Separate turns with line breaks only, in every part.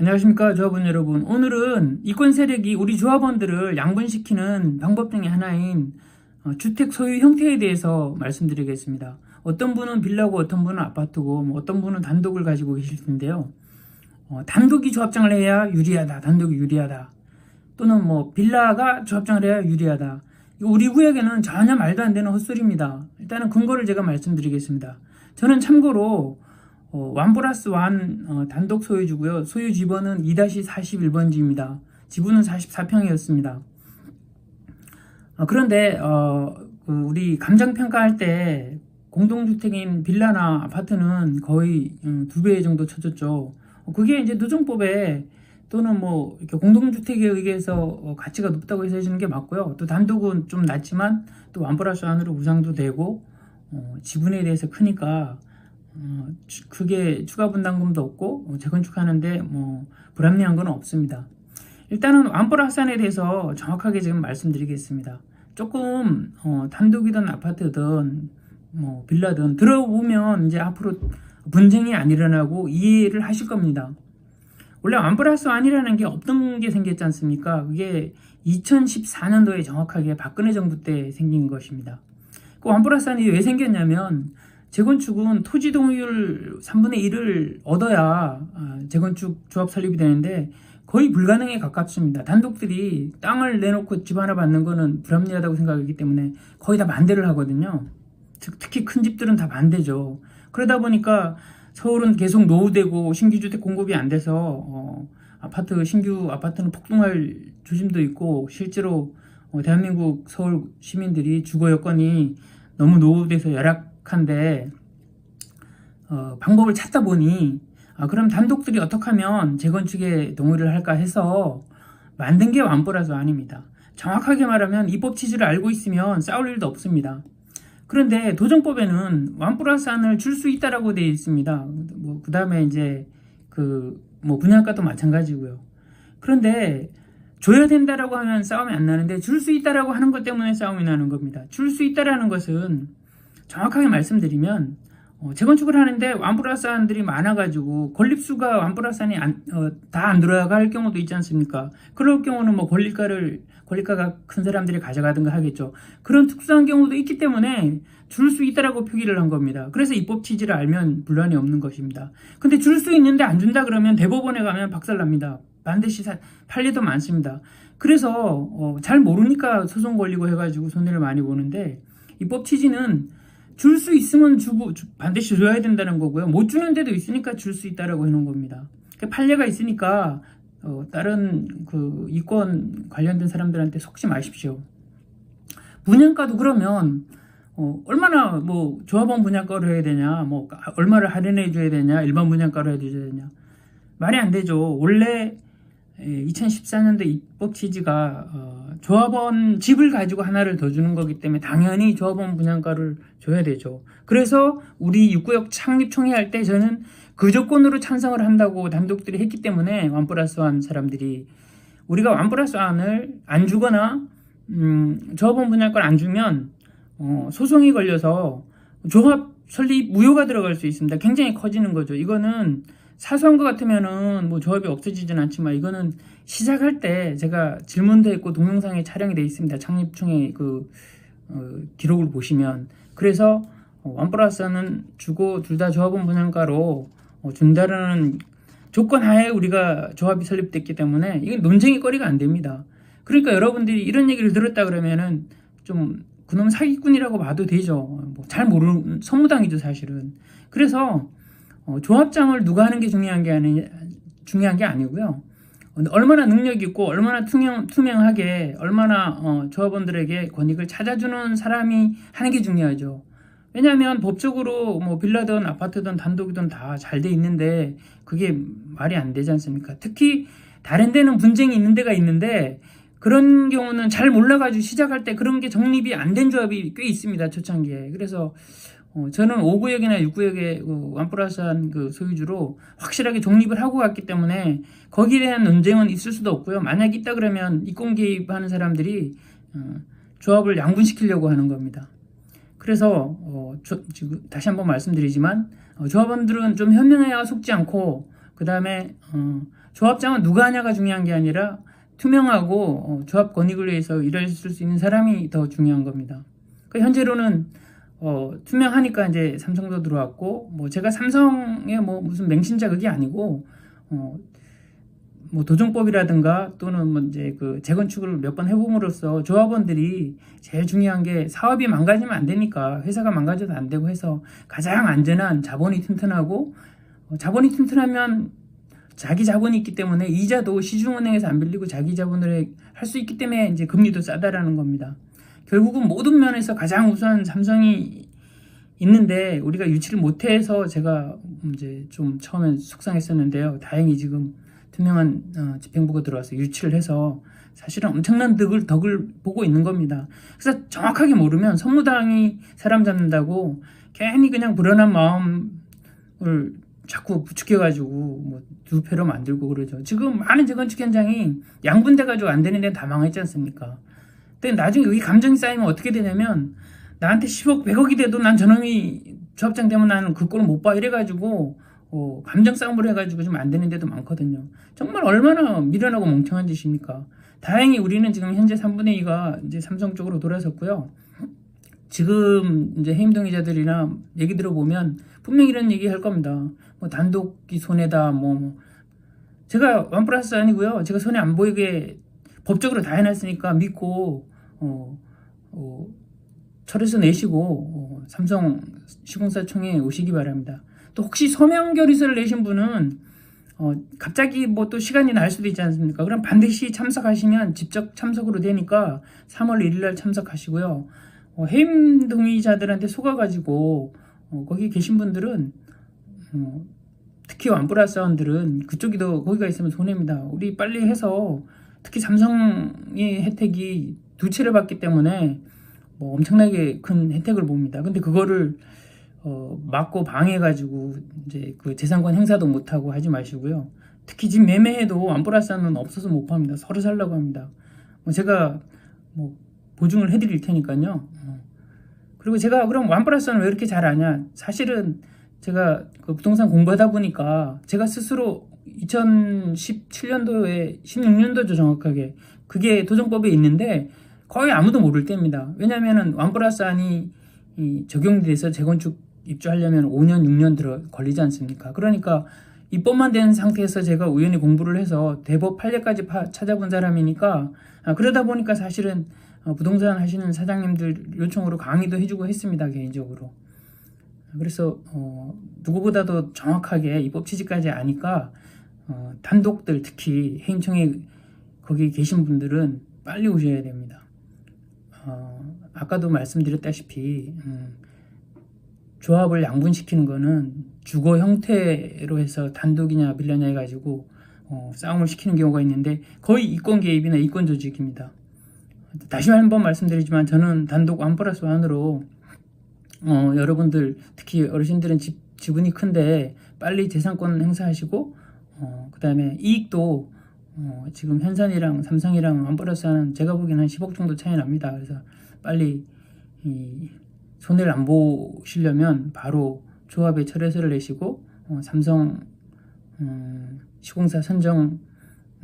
안녕하십니까 조합원 여러분. 오늘은 이권 세력이 우리 조합원들을 양분시키는 방법 중에 하나인 어, 주택 소유 형태에 대해서 말씀드리겠습니다. 어떤 분은 빌라고 어떤 분은 아파트고 뭐 어떤 분은 단독을 가지고 계실 텐데요. 어, 단독이 조합장을 해야 유리하다 단독이 유리하다. 또는 뭐 빌라가 조합장을 해야 유리하다. 우리 구역에는 전혀 말도 안 되는 헛소리입니다. 일단은 근거를 제가 말씀드리겠습니다. 저는 참고로 어, 1 플러스 1 어, 단독 소유주고요. 소유 지번은 2-41번지입니다. 지분은 44평이었습니다. 어, 그런데 어, 그 우리 감정 평가할 때 공동주택인 빌라나 아파트는 거의 음, 두배 정도 쳐졌죠. 어, 그게 이제 노정법에 또는 뭐 이렇게 공동주택에 의해서 어, 가치가 높다고 해서 해주는 게 맞고요. 또 단독은 좀 낮지만 또1 플러스 1으로 우상도 되고 어, 지분에 대해서 크니까 어, 추- 크게 추가 분담금도 없고 어, 재건축하는데 뭐 불합리한 건 없습니다. 일단은 완불 합산에 대해서 정확하게 지금 말씀드리겠습니다. 조금 어, 단독이든 아파트든 뭐 빌라든 들어보면 이제 앞으로 분쟁이 안 일어나고 이해를 하실 겁니다. 원래 완플러스 완이라는 게 없던 게 생겼지 않습니까? 그게 2014년도에 정확하게 박근혜 정부 때 생긴 것입니다. 그 완플러스 완이 왜 생겼냐면 재건축은 토지 동의율 3분의 1을 얻어야 아, 재건축 조합 설립이 되는데 거의 불가능에 가깝습니다. 단독들이 땅을 내놓고 집 하나 받는 거는 불합리하다고 생각하기 때문에 거의 다 반대를 하거든요. 즉 특히 큰 집들은 다 반대죠. 그러다 보니까 서울은 계속 노후되고 신규 주택 공급이 안 돼서 어, 아파트 신규 아파트는 폭등할 조짐도 있고 실제로 어, 대한민국 서울 시민들이 주거 여건이 너무 노후돼서 열악 한데 어, 방법을 찾다 보니 아, 그럼 단독들이 어떻게 하면 재건축에 동의를 할까 해서 만든 게 완보라서 아닙니다. 정확하게 말하면 입법 취지를 알고 있으면 싸울 일도 없습니다. 그런데 도정법에는 완 플러스 안을 줄 수 있다라고 되어 있습니다. 뭐 그다음에 이제 그 뭐 분양가도 마찬가지고요. 그런데 줘야 된다라고 하면 싸움이 안 나는데 줄 수 있다라고 하는 것 때문에 싸움이 나는 겁니다. 줄 수 있다라는 것은 정확하게 말씀드리면 어, 재건축을 하는데 완 플러스 안들이 많아가지고 건립수가 완 플러스 안이 어, 다안 들어갈 경우도 있지 않습니까? 그럴 경우는 뭐 권리가를 권리가가 큰 사람들이 가져가든가 하겠죠. 그런 특수한 경우도 있기 때문에 줄 수 있다라고 표기를 한 겁니다. 그래서 입법 취지를 알면 분란이 없는 것입니다. 근데 줄 수 있는데 안 준다 그러면 대법원에 가면 박살납니다. 반드시 사- 판례도 많습니다. 그래서 어, 잘 모르니까 소송 걸리고 해가지고 손해를 많이 보는데 입법 취지는 줄 수 있으면 주고 주- 반드시 줘야 된다는 거고요. 못 주는 데도 있으니까 줄 수 있다라고 해놓은 겁니다. 그 판례가 있으니까 어, 다른 그 이권 관련된 사람들한테 속지 마십시오. 분양가도 그러면 어, 얼마나 뭐 조합원 분양가로 해야 되냐, 뭐 얼마를 할인해 줘야 되냐, 일반 분양가로 해줘야 되냐 말이 안 되죠. 원래 2014년도 입법 취지가 어, 조합원 집을 가지고 하나를 더 주는 거기 때문에 당연히 조합원 분양가를 줘야 되죠. 그래서 우리 육구역 창립 총회 할 때 저는 그 조건으로 찬성을 한다고 단독들이 했기 때문에 완 플러스 완 사람들이 우리가 완 플러스 완을 안 주거나 음, 조합원 분양가를 안 주면 어, 소송이 걸려서 조합 설립 무효가 들어갈 수 있습니다. 굉장히 커지는 거죠. 이거는 사소한 것 같으면은 뭐 조합이 없어지진 않지만 이거는 시작할 때 제가 질문도 했고 동영상에 촬영이 돼 있습니다. 창립총회 그 어, 기록을 보시면 그래서 어, 원 플러스는 주고 둘 다 조합원 분양가로 어, 준다라는 조건 하에 우리가 조합이 설립됐기 때문에 이게 논쟁의 거리가 안 됩니다. 그러니까 여러분들이 이런 얘기를 들었다 그러면은 좀 그놈 사기꾼이라고 봐도 되죠. 뭐 잘 모르는 선무당이죠 사실은. 그래서 어, 조합장을 누가 하는 게 중요한 게 아니 중요한 게 아니고요. 어, 얼마나 능력 있고 얼마나 투명 투명 하게 얼마나 어, 조합원들에게 권익을 찾아주는 사람이 하는 게 중요하죠. 왜냐하면 법적으로 뭐 빌라든 아파트든 단독이든 다 잘 돼 있는데 그게 말이 안 되지 않습니까? 특히 다른 데는 분쟁이 있는 데가 있는데 그런 경우는 잘 몰라가지고 시작할 때 그런 게 정립이 안 된 조합이 꽤 있습니다 초창기에 그래서 어, 저는 5구역이나 6구역의 그 완플러스한 그 소유주로 확실하게 독립을 하고 갔기 때문에 거기에 대한 논쟁은 있을 수도 없고요 만약 있다 그러면 이권 개입하는 사람들이 어, 조합을 양분시키려고 하는 겁니다 그래서 어, 저, 지금 다시 한번 말씀드리지만 어, 조합원들은 좀 현명해야 속지 않고 그 다음에 어, 조합장은 누가 하냐가 중요한 게 아니라 투명하고 어, 조합 권익을 위해서 일했을 수 있는 사람이 더 중요한 겁니다. 그 현재로는 어, 투명하니까 이제 삼성도 들어왔고 뭐 제가 삼성의 뭐 무슨 맹신자 그게 아니고 어, 뭐 도정법이라든가 또는 뭐 이제 그 재건축을 몇 번 해봄으로써 조합원들이 제일 중요한 게 사업이 망가지면 안 되니까 회사가 망가져도 안 되고 해서 가장 안전한 자본이 튼튼하고 어, 자본이 튼튼하면 자기 자본이 있기 때문에 이자도 시중은행에서 안 빌리고 자기 자본으로 할 수 있기 때문에 이제 금리도 싸다라는 겁니다. 결국은 모든 면에서 가장 우선 삼성이 있는데 우리가 유치를 못해서 제가 이제 좀 처음엔 속상했었는데요. 다행히 지금 투명한 어, 집행부가 들어와서 유치를 해서 사실은 엄청난 덕을, 덕을 보고 있는 겁니다. 그래서 정확하게 모르면 선무당이 사람 잡는다고 괜히 그냥 불안한 마음을 자꾸 부추겨가지고 뭐 두패로 만들고 그러죠. 지금 많은 재건축 현장이 양분돼가지고 안 되는 데는 다 망했지 않습니까? 근데 나중에 여기 감정이 쌓이면 어떻게 되냐면 나한테 10억, 100억이 돼도 난 저놈이 조합장 되면 나는 그 꼴을 못 봐 이래가지고 어, 감정 싸움을 해가지고 좀 안 되는 데도 많거든요. 정말 얼마나 미련하고 멍청한 짓입니까? 다행히 우리는 지금 현재 3분의 2가 이제 삼성 쪽으로 돌아섰고요. 지금 이제 해임동의자들이나 얘기 들어보면 분명히 이런 얘기 할 겁니다. 뭐 단독이 손해다, 뭐, 뭐. 제가 원 플러스 아니고요. 제가 손해 안 보이게 법적으로 다 해놨으니까 믿고, 어, 어, 철에서 내시고, 어, 삼성 시공사청에 오시기 바랍니다. 또 혹시 서명 결의서를 내신 분은 어, 갑자기 뭐 또 시간이 날 수도 있지 않습니까? 그럼 반드시 참석하시면 직접 참석으로 되니까 3월 1일 날 참석하시고요. 어, 해임 동의자들한테 속아가지고 어, 거기 계신 분들은 어, 특히 완뿌라 사원들은 그쪽이 더 거기가 있으면 손해입니다. 우리 빨리 해서 특히 삼성의 혜택이 두 채를 받기 때문에 뭐 엄청나게 큰 혜택을 봅니다. 근데 그거를 어, 막고 방해가지고 이제 그 재산권 행사도 못하고 하지 마시고요. 특히 집 매매해도 완뿌라스는 없어서 못 팝니다. 서로 살라고 합니다. 뭐 제가 뭐 보증을 해드릴 테니까요. 어. 그리고 제가 그럼 완뿌라스는 왜 이렇게 잘 아냐? 사실은 제가 그 부동산 공부하다 보니까 제가 스스로 2017년도에 16년도죠 정확하게 그게 도정법에 있는데 거의 아무도 모를 때입니다. 왜냐하면은 완뿌라스 안이 이 적용돼서 재건축 입주하려면 5년, 6년 들어 걸리지 않습니까? 그러니까 입법만 된 상태에서 제가 우연히 공부를 해서 대법 판례까지 파, 찾아본 사람이니까 아, 그러다 보니까 사실은 어, 부동산 하시는 사장님들 요청으로 강의도 해주고 했습니다 개인적으로. 그래서 어, 누구보다도 정확하게 입법 취지까지 아니까 어, 단독들 특히 해임청에 거기 계신 분들은 빨리 오셔야 됩니다. 어, 아까도 말씀드렸다시피 음, 조합을 양분시키는 거는 주거 형태로 해서 단독이냐 빌려냐 해가지고 어, 싸움을 시키는 경우가 있는데 거의 이권 개입이나 이권 조직입니다. 다시 한번 말씀드리지만 저는 단독 원 플러스 원으로 어, 여러분들 특히 어르신들은 집, 지분이 큰데 빨리 재산권 행사하시고 어, 그 다음에 이익도 어, 지금 현산이랑 삼성이랑 한 제가 보기에는 한 10억 정도 차이 납니다. 그래서 빨리 이 손해를 안 보시려면 바로 조합에 철회서를 내시고 어, 삼성 음, 시공사 선정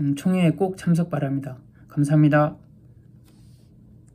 음, 총회에 꼭 참석 바랍니다. 감사합니다.